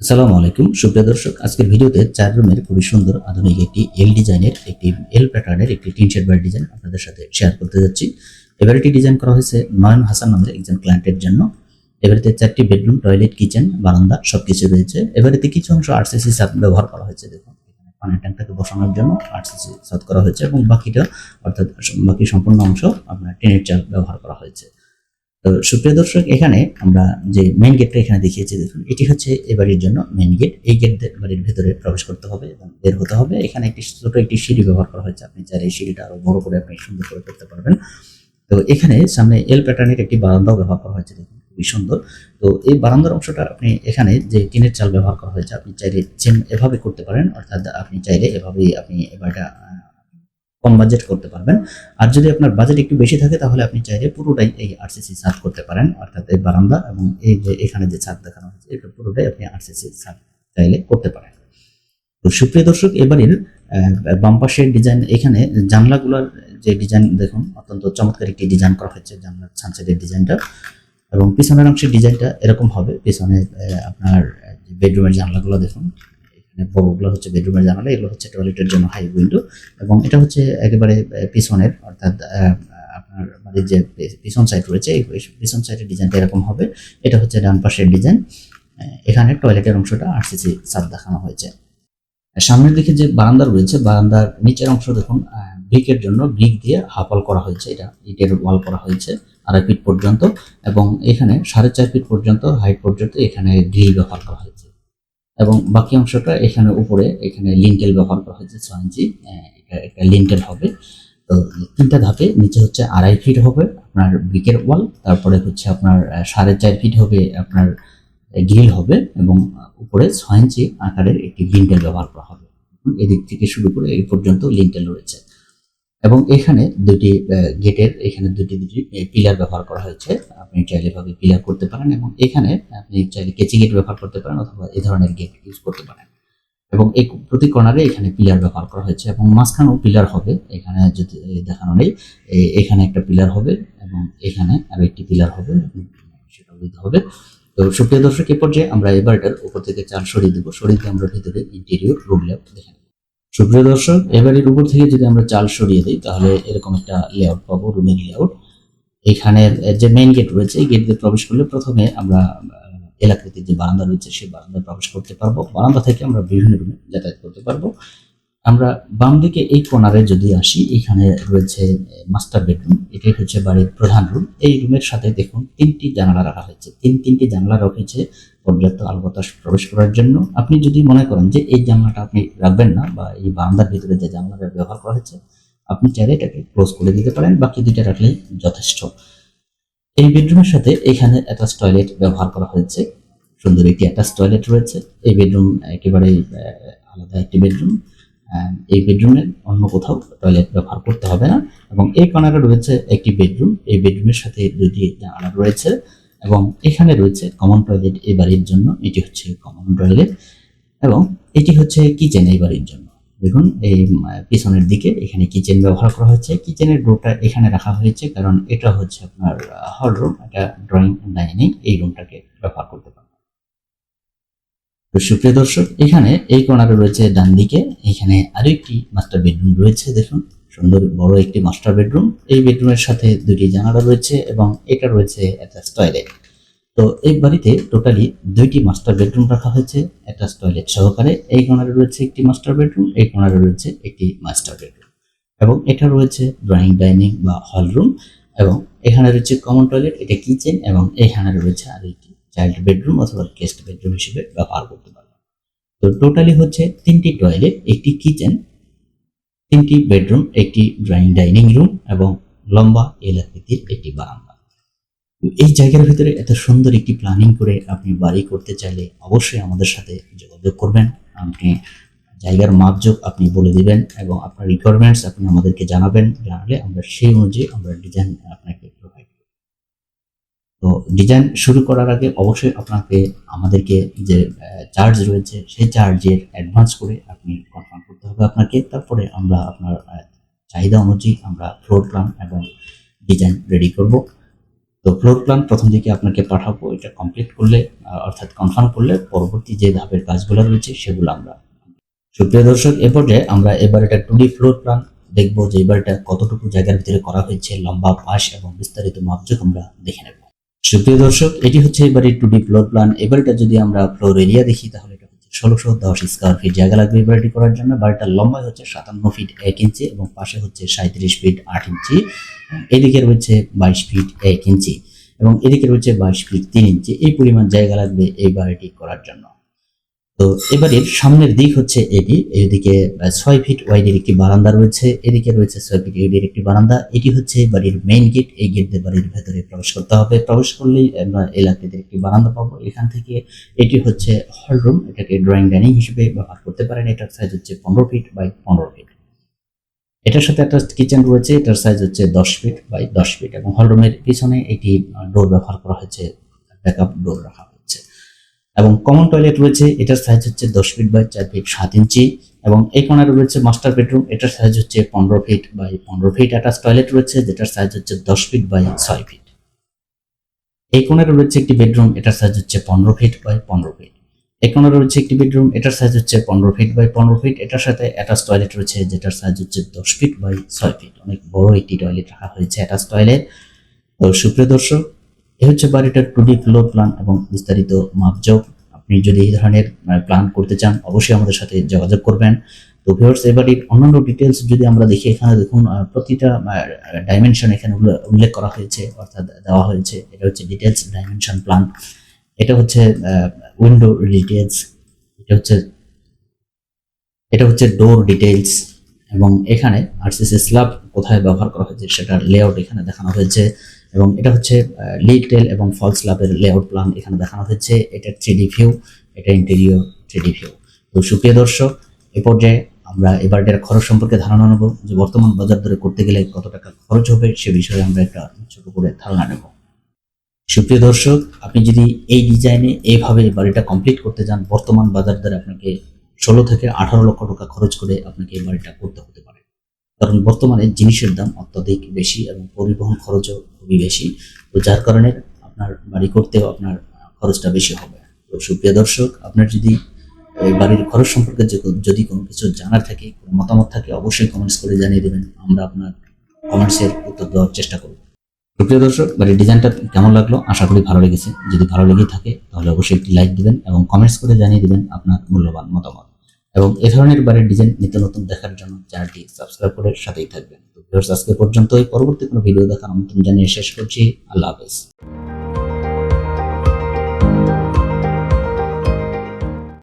আসসালামু আলাইকুম। সুপ্রিয় দর্শক, আজকের ভিডিওতে চার রুমের খুবই সুন্দর, আধুনিক একটি এল ডিজাইনের একটি এল প্যাটার্নের একটি টিন শেড বাড়ি ডিজাইন আপনাদের সাথে শেয়ার করতে যাচ্ছি। এবার এটি ডিজাইন করা হয়েছে নয়ন হাসান নামের একজন ক্লায়েন্টের জন্য। এবারেতে চারটি বেডরুম টয়লেট কিচেন বারান্দা সবকিছু রয়েছে। এবারেতে কিছু অংশ আরসিসি ছাদ ব্যবহার করা হয়েছে। দেখুন পানির ট্যাঙ্কটাকে বসানোর জন্য আরসিসি ছাদ করা হয়েছে এবং বাকিটা, অর্থাৎ বাকি সম্পূর্ণ অংশ আপনার টিনের চাল ব্যবহার করা হয়েছে। তো সুপ্রিয় দর্শক, এখানে আমরা যে মেইন গেটটা এখানে দেখিয়েছি, দেখুন, এটি হচ্ছে এ বাড়ির জন্য মেইন গেট এই গেট বাড়ির ভেতরে প্রবেশ করতে হবে এবং বের হতে হবে। এখানে একটি ছোট একটি সিঁড়ি ব্যবহার করা হয়েছে। আপনি চাইলে এই সিঁড়িটা আরও বড় করে আপনি সুন্দর করে করতে পারবেন। তো এখানে সামনে এল প্যাটার্নের একটি বারান্দাও ব্যবহার করা হয়েছে, দেখুন, খুবই সুন্দর। তো এই বারান্দার অংশটা আপনি এখানে যে টিনের চাল ব্যবহার করা হয়েছে, আপনি চাইলে সেম এভাবে করতে পারেন, অর্থাৎ আপনি চাইলে এভাবেই আপনি এবারটা কম বাজেট করতে পারবেন। আর যদি আপনার বাজেট একটু বেশি থাকে, তাহলে আপনি চাইলে পুরোটাই এই আরসিসি ছাদ করতে পারেন। অর্থাৎ এই বারান্দা এবং এই যে এখানে যে ছাদ দেখানো হয়েছে, এটা পুরোটাই আপনি আরসিসি ছাদ চাইলে করতে পারেন। তো সুপ্রিয় দর্শক, এবারের বাম পাশের ডিজাইন এখানে জানলাগুলোর যে ডিজাইন দেখুন, অত্যন্ত চমৎকার একটি ডিজাইন করা হয়েছে, জানলার সানসেটের ডিজাইনটা এবং পিছনের অংশের ডিজাইনটা এরকম হবে। পিছনে আপনার বেডরুমের জানলাগুলো দেখুন বড়গুলো হচ্ছে বেডরুমের জানালা, এগুলো হচ্ছে টয়লেটের জন্য হাই উইন্ডো এবং এটা হচ্ছে একেবারে পিছনের অর্থাৎ আপনার বাড়ির যে পিছন সাইড রয়েছে, এই পিছন সাইডের ডিজাইনটা এরকম হবে। এটা হচ্ছে ডান পাশের ডিজাইন এখানে টয়লেটের অংশটা আরসিসি সাদ দেখানো হয়েছে। সামনের দিকে যে বারান্দা রয়েছে, বারান্দার নিচের অংশ দেখুন ব্রিকের জন্য ব্রিক দিয়ে হাফল করা হয়েছে, এটা ইটের ওয়াল করা হয়েছে আড়াই ফিট পর্যন্ত এবং এখানে সাড়ে চার ফিট পর্যন্ত হাইট পর্যন্ত এখানে গ্রিল ব্যবহার করা হয়েছে। এবং বাকি অংশটা এখানে উপরে, এখানে লিঙ্কেল ব্যবহার করা হয়েছে ছয় ইঞ্চি একটা লিঙ্কেল হবে। তো তিনটা ধাপে, নিচে হচ্ছে আড়াই ফিট হবে আপনার ব্রিকের ওয়াল তারপরে হচ্ছে আপনার সাড়ে চার ফিট হবে আপনার গ্রিল হবে এবং উপরে ছয় ইঞ্চি আকারের একটি লিন্টেল ব্যবহার করা হবে। এদিক থেকে শুরু করে এই পর্যন্ত লিন্টেল রয়েছে। এবং এখানে দুটি গেটের, এখানে দুটি দুটি পিলার ব্যবহার করা হয়েছে। আপনি চাইলে ভাবে পিলার করতে পারেন এবং এখানে আপনি চাইলে কেচি গেট ব্যবহার করতে পারেন অথবা এই ধরনের গেট ইউজ করতে পারেন। এবং এই প্রতি কর্নারে এখানে পিলার ব্যবহার করা হয়েছে এবং মাঝখানেও পিলার হবে। এখানে যদি দেখানো নেই এখানে একটা পিলার হবে এবং এখানে আরও একটি পিলার হবে। সেটাও দিতে হবে। তো সুপ্রিয় দর্শক, এ পর্যায়ে আমরা এবারটার উপর থেকে চাল সরিয়ে দেবো। সরিয়ে আমরা ভিতরে ইন্টেরিয়র রুম লেআউট দেখে। সুপ্রিয় দর্শক, এবারের উপর থেকে যদি আমরা চাল সরিয়ে দিই, তাহলে এরকম একটা লেআউট পাবো রুমের লেআউট এখানে যে মেইন গেট রয়েছে, এই গেট প্রবেশ করলে প্রথমে আমরা এলাকাতে যে বারান্দা রয়েছে, সেই বারান্দায় প্রবেশ করতে পারব। বারান্দা থেকে আমরা বিভিন্ন রুমে যাতায়াত করতে পারব। আমরা বাম দিকে এই কোনারে যদি আসি, এখানে রয়েছে মাস্টার বেডরুম এটাই হচ্ছে বাড়ির প্রধান রুম এই রুমের সাথে দেখুন, তিনটি জানালা রাখা হয়েছে। তিন তিনটি জানালা রয়েছে পর্যাপ্ত আলো বাতাস প্রবেশ করার জন্য। আপনি যদি মনে করেন যে এই জানলাটা আপনি রাখবেন না বা এই বারান্দার ভিতরে যে জানলাটা ব্যবহার করা হয়েছে আপনি চাইলে এটাকে ক্লোজ করে দিতে পারেন। বাকি দুইটা রাখলেই যথেষ্ট। এই বেডরুমের সাথে এখানে অ্যাটাচ টয়লেট ব্যবহার করা হয়েছে। সুন্দর একটি অ্যাটাচ টয়লেট রয়েছে। এই বেডরুম একেবারেই আহ, আলাদা একটি বেডরুম। এই বেডরুমে অন্য কোথাও টয়লেট ব্যবহার করতে হবে না। এবং এই কর্নারে রয়েছে একটি বেডরুম। এই বেডরুমের সাথে দুটি জানালা রয়েছে। এবং এখানে রয়েছে কমন টয়লেট এই বাড়ির জন্য, এটি হচ্ছে কমন টয়লেট এবং এটি হচ্ছে কিচেন এই বাড়ির জন্য। দেখুন, এই পিছনের দিকে এখানে কিচেন ব্যবহার করা হয়েছে। কিচেনের ডোরটা এখানে রাখা হয়েছে কারণ এটা হচ্ছে আপনার হল রুম এটা ড্রয়িং ডাইনিং এই রুমটাকে ব্যবহার করতে পারবেন। তো সুপ্রিয় দর্শক, এখানে এই কর্নারে রয়েছে ডান দিকে এখানে আরও একটি মাস্টার বেডরুম রয়েছে, দেখুন। সুন্দর বড় একটি মাস্টার বেডরুম এই বেডরুমের সাথে দুটি জানালা রয়েছে এবং এটা রয়েছে অ্যাটাচ টয়লেট তো এই বাড়িতে টোটালি দুইটি মাস্টার বেডরুম রাখা হয়েছে অ্যাটাচ টয়লেট সহকারে। এই কোণারে রয়েছে একটি মাস্টার বেডরুম এই কোণারে রয়েছে একটি মাস্টার বেডরুম এবং এটা রয়েছে ড্রয়িং ডাইনিং বা হল রুম এবং এখানে রয়েছে কমন টয়লেট এটা কিচেন এবং এখানে রয়েছে আর একটি চাইল্ড বেডরুম অথবা গেস্ট বেডরুম হিসেবে ব্যবহার করতে পারবেন। তো টোটালি হচ্ছে তিনটি টয়লেট একটি কিচেন তিনটি বেডরুম, একটি ড্রয়িং ডাইনিং রুম এবং লম্বা এলাকৃতির একটি বারান্দা। এই জায়গার ভিতরে এত সুন্দর একটি প্ল্যানিং করে আপনি বাড়ি করতে চাইলে অবশ্যই আমাদের সাথে যোগাযোগ করবেন। আপনি জায়গার মাপযোগ আপনি বলে দিবেন এবং আপনার রিকোয়ারমেন্টস আপনি আমাদেরকে জানাবেন। জানালে আমরা সেই অনুযায়ী আমরা ডিজাইন আপনাকে প্রোভাইড করব। তো ডিজাইন শুরু করার আগে অবশ্যই আপনাকে আমাদেরকে যে চার্জ রয়েছে, সেই চার্জের অ্যাডভান্স করে হবে আপনাকে। তারপরে আমরা আপনার চাহিদা অনুযায়ী আমরা ফ্লোর প্ল্যান এবং ডিজাইন রেডি করব। তো ফ্লোর প্ল্যান প্রথম দিকে আপনাকে পাঠাবো, এটা কমপ্লিট করলে অর্থাৎ কনফার্ম করলে পরবর্তী যে ধাপের কাজগুলো রয়েছে সেগুলো আমরা সুপ্রিয় দর্শক, এ পর্যায়ে আমরা এবার এটা টু ডি ফ্লোর প্ল্যান দেখব, যে এবার এটা কতটুকু জায়গার ভিতরে করা হয়েছে, লম্বা, পাশ এবং বিস্তারিত মাপযোগ আমরা দেখে নেব। সুপ্রিয় দর্শক, এটি হচ্ছে এবারে টু ডি ফ্লোর প্ল্যান এবার এটা যদি আমরা ফ্লোর এরিয়া দেখি, তাহলে ষোলোশো দশ স্কোয়ার ফিট জায়গা লাগবে বাড়িটি করার জন্য। বাড়িটার লম্বাই হচ্ছে সাতান্ন ফিট এক ইঞ্চি এবং পাশে হচ্ছে সাঁত্রিশ ফিট আট ইঞ্চি। এদিকে রয়েছে বাইশ ফিট এক ইঞ্চি এবং এদিকে রয়েছে বাইশ ফিট তিন ইঞ্চি। এই পরিমাণ জায়গা লাগবে এই বাড়িটি করার জন্য। তো এবারের সামনের দিক হচ্ছে এটি। এদিকে ছয় ফিট ওয়াইডের একটি বারান্দা রয়েছে। এদিকে রয়েছে ছয় ফিট ওয়াইডের একটি বারান্দা। এটি হচ্ছে বাড়ির মেইন গেট এই গেট দিয়ে বাড়ির ভেতরে প্রবেশ করতে হবে। প্রবেশ করলেই আমরা এলাকাতে একটি বারান্দা পাবো। এখান থেকে এটি হচ্ছে হল রুম এটাকে ড্রয়িং ডাইনিং হিসেবে ব্যবহার করতে পারেন। এটার সাইজ হচ্ছে পনেরো ফিট বাই পনেরো ফিট এটার সাথে একটা কিচেন রয়েছে। এটার সাইজ হচ্ছে দশ ফিট বাই দশ ফিট এবং হল রুমের পিছনে এটি ডোর ব্যবহার করা হয়েছে। ব্যাকআপ ডোর রাখা এবং কমন টয়লেট রয়েছে, এটার সাইজ হচ্ছে দশ ফিট বাই চার ফিট সাত ইঞ্চি এবং এই কোনারে রয়েছে মাস্টার বেডরুম এটার সাইজ হচ্ছে পনেরো ফিট বাই পনেরো ফিট অ্যাটাচ টয়লেট রয়েছে, যেটার সাইজ হচ্ছে দশ ফিট বাই ছয় ফিট এই কোনারে রয়েছে একটি বেডরুম এটার সাইজ হচ্ছে পনেরো ফিট বাই পনেরো ফিট এই কোণার রয়েছে একটি বেডরুম এটার সাইজ হচ্ছে পনেরো ফিট বাই পনেরো ফিট এটার সাথে অ্যাটাচ টয়লেট রয়েছে, যেটার সাইজ হচ্ছে দশ ফিট বাই ছয় ফিট অনেক বড় একটি টয়লেট রাখা হয়েছে অ্যাটাচ টয়লেট তো সুপ্রিয় দর্শক এ হচ্ছে বাড়িটার টু ডি ফ্লোর প্ল্যান এবং বিস্তারিত মাপযোগ আপনি যদি এই ধরনের প্ল্যান করতে চান, অবশ্যই আমাদের সাথে যোগাযোগ করবেন। তো ভিউয়ার্স এবারের অন্যান্য ডিটেলস যদি আমরা দেখি, এখানে দেখুন প্রতিটা ডাইমেনশন এখানে উল্লেখ করা হয়েছে, অর্থাৎ দেওয়া হয়েছে। এটা হচ্ছে ডিটেলস ডাইমেনশন প্ল্যান এটা হচ্ছে উইন্ডো ডিটেলস এটা হচ্ছে এটা হচ্ছে ডোর ডিটেলস এবং এখানে আরসিসি স্ল্যাব কোথায় ব্যবহার করা হয়েছে, সেটার লেআউট এখানে দেখানো হয়েছে। এবং এটা হচ্ছে লিড টেল এবং ফলস স্ল্যাবের লেআউট প্ল্যান এখানে দেখানো হচ্ছে এটা থ্রি ভিউ এটা ইন্টেরিয়র থ্রি ভিউ তো সুপ্রিয় দর্শক, এ পর্যায়ে আমরা এবার এর খরচ সম্পর্কে ধারণা নেব যে বর্তমান বাজার দরে করতে গেলে কত টাকা খরচ হবে সে বিষয়ে আমরা একটা ছোট করে ধারণা নেব। সুপ্রিয় দর্শক, আপনি যদি এই ডিজাইনে এইভাবে বাড়িটা কমপ্লিট করতে যান, বর্তমান বাজার দরে আপনাকে ষোলো থেকে আঠারো লক্ষ টাকা খরচ করে আপনাকে এই বাড়িটা করতে হতে পারে। কারণ বর্তমানে জিনিসের দাম অত্যাধিক বেশি এবং পরিবহন খরচও খুবই বেশি। তো যার কারণে আপনার বাড়ি করতেও আপনার খরচটা বেশি হবে। তো সুপ্রিয় দর্শক, আপনার যদি বাড়ির খরচ সম্পর্কে যদি কোনো কিছু জানার থাকে, কোনো মতামত থাকে, অবশ্যই কমেন্টস করে জানিয়ে দেবেন। আমরা আপনার কমেন্টসের উত্তর দেওয়ার চেষ্টা করব। সুপ্রিয় দর্শক, বাড়ির ডিজাইনটা কেমন লাগল? আশা করি ভালো লেগেছে। যদি ভালো লেগে থাকে, তাহলে অবশ্যই একটি লাইক দিবেন এবং কমেন্টস করে জানিয়ে দিবেন আপনার মূল্যবান মতামত। এবং এ ধরনের বাড়ির ডিজাইন নিত্য নতুন দেখার জন্য চ্যানেলটি সাবস্ক্রাইব করে সাথেই থাকবেন। তো আজকে পর্যন্তই। পরবর্তী কোনো ভিডিও দেখার আমন্ত্রণ জানিয়ে শেষ করছি। আল্লাহ হাফেজ।